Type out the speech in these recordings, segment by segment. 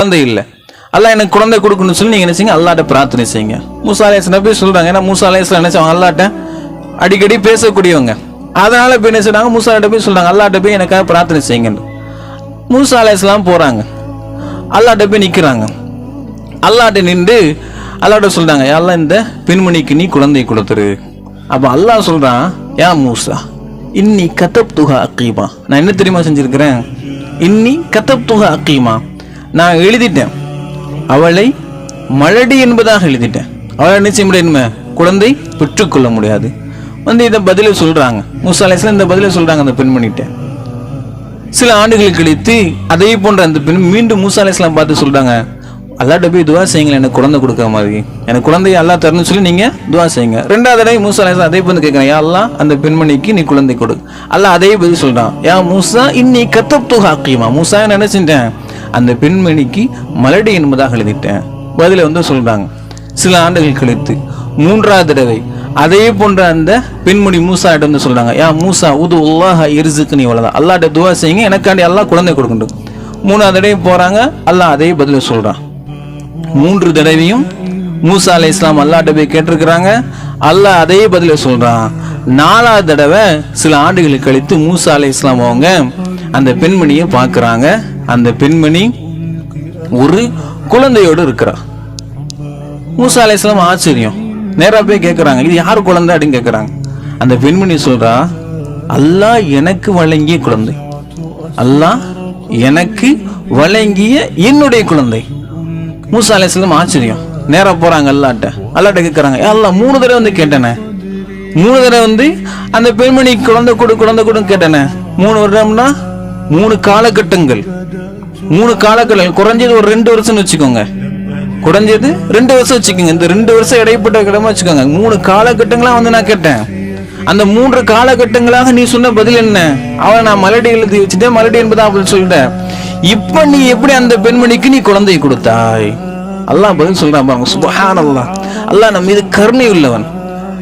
குழந்தை இல்லை. அல்லாஹ் எனக்கு குழந்தை கொடுக்கணும்னு சொல்லி நீங்கள் என்ன செய்யுங்க? அல்லாட்ட பிரார்த்தனை செய்யுங்க. மூசா அலேஸ் நபி சொல்கிறாங்க ஏன்னா மூசா அலேஸ் அல்லாட்ட அடிக்கடி பேசக்கூடியவங்க. அதனால இப்போ என்ன செய்றாங்க? மூசாலிட்ட போய் சொல்கிறாங்க அல்லாட்ட போய் எனக்காக பிரார்த்தனை செய்யுங்கன்னு. மூசா அலேஸ்லாம் போகிறாங்க அல்லாட்ட போய் நிற்கிறாங்க அல்லாட்ட நின்று அல்லாட்ட சொல்கிறாங்க எல்லாம் இந்த பெண்மணிக்கு நீ குழந்தை கொடுத்துரு. அப்போ அல்லாஹ் சொல்கிறான் ஏன் மூசா இன்னி கதப் துகா அக்கீமா நான் என்ன தெரியுமா செஞ்சிருக்கிறேன்? இன்னி கத்தப் துகா அக்கீமா நான் எழுதிட்டேன். அவளை மலடி என்பதாக எழுதிட்டேன். அவளை என்ன செய்ய முடியாது குழந்தை பெற்றுக்கொள்ள முடியாது. வந்து இதை பதிலை சொல்கிறாங்க முசாலேஸில் இந்த பதிலை சொல்கிறாங்க அந்த பெண்மணிகிட்ட. சில ஆண்டுகள் கழித்து அதே போன்ற அந்த பெண் மீண்டும் மூசாலேஸ்லாம் பார்த்து சொல்கிறாங்க அல்லாட்ட போய் துவா செய்யுங்களேன் எனக்கு குழந்தை கொடுக்குற மாதிரி எனக்கு குழந்தைய அல்லா தரணும்னு சொல்லி நீங்கள் துவா செய்யுங்க. ரெண்டாவது தடவை மூசா அலைஹிஸ்ஸலாம் அதே வந்து கேட்குறேன் யா அல்லா அந்த பெண்மணிக்கு நீ குழந்தை கொடு. அல்லா அதே பதில் சொல்கிறான் யா மூசா இன்னி கத்தப்து ஹாக்கிமா மூசா என்ன செஞ்சேன் அந்த பெண்மணிக்கு மலடி என்பதாக எழுதிட்டேன். பதில வந்து சொல்றாங்க. சில ஆண்டுகள் கழித்து. மூன்றாவது தடவை. அதே போன்ற அந்த பெண்மணி மூசா கிட்ட வந்து சொல்றாங்க. யா மூசா உது உல்லாஹ இரிசுக்கு நீ வளதா அல்லாட்ட துவா செய்யுங்க. எனக்காண்டி எல்லா குழந்தை கொடுக்கணும் மூணாவது தடவை போறாங்க. அல்லாஹ் அதே பதில சொல்றான் மூன்று தடவையும் மூசா அலை இஸ்லாம் அல்லாட்ட போய் கேட்டிருக்கிறாங்க. அல்லாஹ் அதே பதில சொல்றான் நாலாவது தடவை சில ஆண்டுகள் கழித்து மூசா அலை இஸ்லாம் அவங்க அந்த பெண்மணியை பார்க்குறாங்க. அந்த பெண்மணி ஒரு குழந்தையோடு இருக்கிறா. மூசா அலை ஆச்சரியம். நேராக போய் கேட்குறாங்க இது யார் குழந்தை? அப்படின்னு கேட்குறாங்க அந்த பெண்மணி சொல்றா அல்லாஹ் எனக்கு வழங்கிய குழந்தை. அல்லாஹ் எனக்கு வழங்கிய என்னுடைய குழந்தை. மூசா அலைஹிஸ்ஸலாம் ஆச்சரியம். நேராக போகிறாங்க அல்லாட்ட. அல்லாட்ட கேட்குறாங்க அல்லா மூணு தடவை வந்து கேட்டேனே. மூணு தடவை வந்து அந்த பெண்மணி குழந்தை கொடு குழந்தை கொடுன்னு கேட்டேனே. மூணு வருடம்னா மூணு காலகட்டங்கள். மூணு காலகட்டங்கள். குறைஞ்சது ஒரு ரெண்டு வருஷம்னு வச்சுக்கோங்க. குறைஞ்சது ரெண்டு வருஷம் வச்சுக்கோங்க. இந்த ரெண்டு வருஷம் இடைப்பட்ட கிடமா வச்சுக்கோங்க. மூணு காலகட்டங்களாக வந்து நான் கேட்டேன். அந்த மூன்று காலகட்டங்களாக நீ சொன்ன பதில் என்ன? அவளை நான் மலடி எழுதி வச்சுட்டேன். மலடி என்பதா அப்படின்னு சொல்லிட்டேன் இப்ப நீ எப்படி அந்த பெண்மணிக்கு நீ குழந்தை கொடுத்தாய்? அல்லாஹ் பதில் சொல்றான் பாருங்க. சுபஹான் அல்லாஹ் அல்லாஹ் நம் மீது கருணை உள்ளவன்.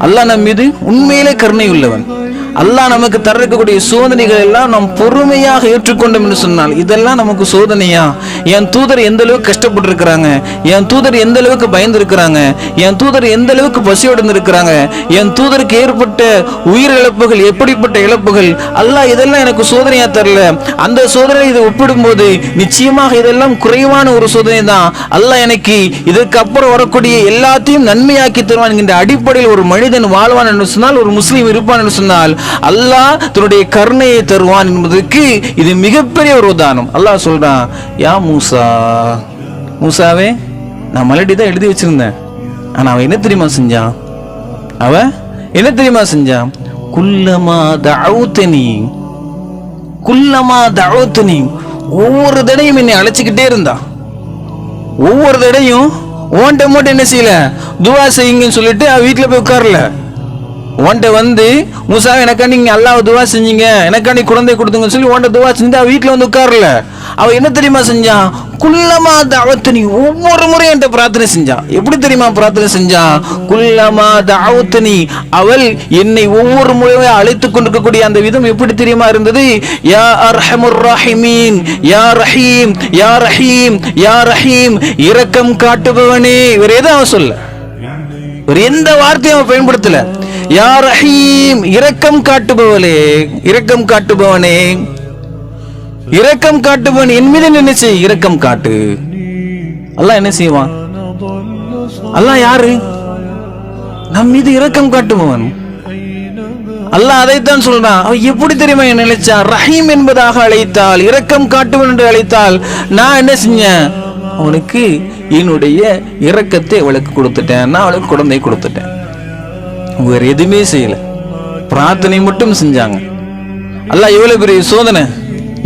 அல்லாஹ் நம் மீது உண்மையிலே கருணை உள்ளவன். அல்லாஹ் நமக்கு தரக்கூடிய சோதனைகள் எல்லாம் நாம் பொறுமையாக ஏற்றுக்கொண்டோம் என்று சொன்னால் இதெல்லாம் நமக்கு சோதனையா? என் தூதர் எந்த அளவுக்கு கஷ்டப்பட்டிருக்கிறாங்க? என் தூதர் எந்த அளவுக்கு பயந்துருக்கிறாங்க? என் தூதர் எந்த அளவுக்கு பசியோடு இருக்கிறாங்க என் தூதருக்கு ஏற்பட்ட உயிர் இழப்புகள் எப்படிப்பட்ட இழப்புகள்? அல்லாஹ் இதெல்லாம் எனக்கு சோதனையா தரல. அந்த சோதனை இதை ஒப்பிடும்போது நிச்சயமாக இதெல்லாம் குறைவான ஒரு சோதனை தான் அல்லாஹ் எனக்கு இதற்கு அப்புறம் வரக்கூடிய எல்லாத்தையும் நன்மையாக்கி தருவான் என்கின்ற அடிப்படையில் ஒரு மனிதன் வாழ்வான் என்று சொன்னால் ஒரு முஸ்லீம் இருப்பான் என்று சொன்னால் அல்லாஹ் தன்னுடைய கருணையை தருவான் என்பதற்கு இது மிகப்பெரிய ஒரு உதாரணம். அல்லாஹ் சொல்றான் யா மூசா மூசாவே நான் மலடி தான் எழுதி வச்சிருந்தேன். ஆனா அவன் என்ன தெரியுமா செஞ்சான்? அவ என்ன தெரியுமா செஞ்சான்? குல்லமா தவுத்தனி குல்லமா தவுத்தனி ஒவ்வொரு தடையும் என்னை அழைச்சிக்கிட்டே இருந்தா ஒவ்வொரு தடையும் ஓன்ட்ட மட்டும் என்ன செய்யல? துவா செய்யுங்கன்னு சொல்லிட்டு அவ வீட்டில் போய் உட்காரல. உன்ட்ட வந்து முசா எனக்கா நீங்க அல்லாஹ் துவா செஞ்சீங்க. எனக்கா நீ குழந்தை கொடுத்துங்கன்னு சொல்லி உன்ட்ட துவா செஞ்சு அவள் வீட்டில் வந்து உட்காரல. அவள் என்ன தெரியுமா செஞ்சான் குல்லமா தாவத்தனி ஒவ்வொரு முறையும் என்கிட்ட பிரார்த்தனை செஞ்சான் எப்படி தெரியுமா பிரார்த்தனை செஞ்சான் குல்லமா தாவத்தனி அவள் என்னை ஒவ்வொரு முறையும் அழைத்துக் கொண்டிருக்கக்கூடிய அந்த விதம் எப்படி தெரியுமா இருந்தது? யா அர்ஹமுர் ராஹிமீன் யா ரஹீம் யா ரஹீம் யா ரஹீம். இரக்கம் காட்டுபவனே. வேற எதுவும் அவன் சொல்ல ஒரு எந்த வார்த்தையும் அவன் பயன்படுத்தலை. யா ரஹீம் இரக்கம் காட்டுபவளே இரக்கம் காட்டுபவனே. இரக்கம் காட்டுபவன் என் மீது நினைச்சு இரக்கம் காட்டு. அல்லாஹ் என்ன செய்வான்? அல்லாஹ் யாரு? நம் மீது இரக்கம் காட்டுபவன். அல்லாஹ் அதைத்தான் சொல்றான். அவன் எப்படி தெரியுமா என்ன நினைச்சான்? ரஹீம் என்பதாக அழைத்தால் இரக்கம் காட்டுவன் என்று அழைத்தால் நான் என்ன செஞ்சேன்? அவனுக்கு என்னுடைய இரக்கத்தை அவளுக்கு கொடுத்துட்டேன். நான் அவளுக்கு குழந்தை கொடுத்துட்டேன். வேற எதுவுமே செய்யல. பிரார்த்தனை மட்டும் செஞ்சாங்க. அல்ல எவ்வளோ பெரிய சோதனை?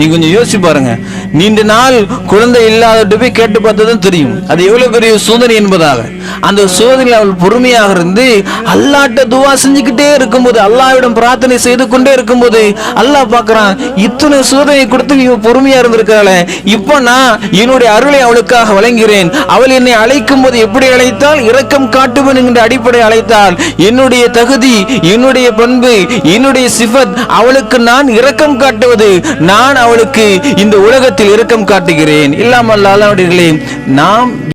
நீங்க கொஞ்சம் யோசிச்சு பாருங்க. நீண்ட நாள் குழந்தை இல்லாதட்டு போய் கேட்டு பார்த்ததும் தெரியும். அது எவ்வளவு பெரிய சோதனை என்பதாக. அந்த சோதனையில் அவள் பொறுமையாக இருந்து அல்லாட்ட துவா செஞ்சுக்கிட்டே இருக்கும்போது அல்லாவிடம் பிரார்த்தனை செய்து கொண்டே இருக்கும்போது அல்லாஹ் பார்க்குறான் இத்தனை சோதனை கொடுத்து இவ பொறுமையாக இருந்திருக்கிறாளே. இப்போ நான் என்னுடைய அருளை அவளுக்காக வழங்குகிறேன். அவள் என்னை அழைக்கும் போது எப்படி அழைத்தால் இரக்கம் காட்டுவேன் என்கிற அடிப்படை அழைத்தால் என்னுடைய தகுதி என்னுடைய பண்பு என்னுடைய சிஃபத் அவளுக்கு நான் இரக்கம் காட்டுவது நான் அவள் அவளுக்கு இந்த உலகத்தில் இரக்கம் காட்டுகிறேன். இல்லாமல் நாம்